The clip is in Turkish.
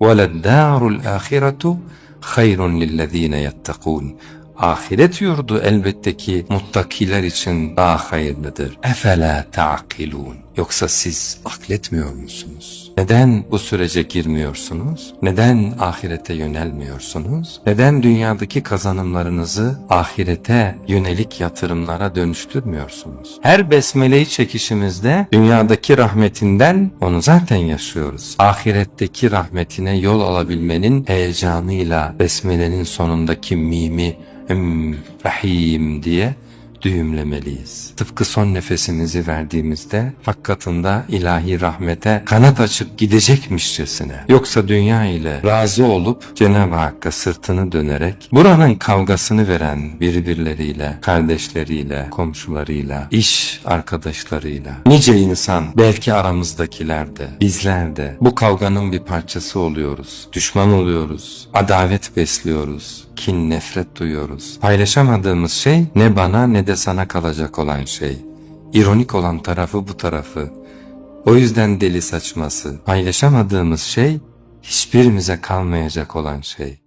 وَلَدَّارُ الْآخِرَةُ خَيْرٌ لِلَّذ۪ينَ يَتَّقُونَ Ahiret yurdu elbette ki muttakiler için daha hayırlıdır. Efela ta'kilun. Yoksa siz akletmiyor musunuz? Neden bu sürece girmiyorsunuz? Neden ahirete yönelmiyorsunuz? Neden dünyadaki kazanımlarınızı ahirete yönelik yatırımlara dönüştürmüyorsunuz? Her besmeleyi çekişimizde dünyadaki rahmetinden onu zaten yaşıyoruz. Ahiretteki rahmetine yol alabilmenin heyecanıyla besmelenin sonundaki mimi Hüm, Rahim diye düğümlemeliyiz. Tıpkı son nefesimizi verdiğimizde hakikatında ilahi rahmete kanat açıp gidecekmişçesine. Yoksa dünya ile razı olup Cenab-ı Hakk'a sırtını dönerek buranın kavgasını veren birbirleriyle, kardeşleriyle, komşularıyla, iş arkadaşlarıyla, nice insan belki aramızdakiler de, bizler de bu kavganın bir parçası oluyoruz. Düşman oluyoruz, adavet besliyoruz, kin, nefret duyuyoruz. Paylaşamadığımız şey ne bana ne de sana kalacak olan şey. İronik olan tarafı bu tarafı. O yüzden deli saçması. Paylaşamadığımız şey hiçbirimize kalmayacak olan şey.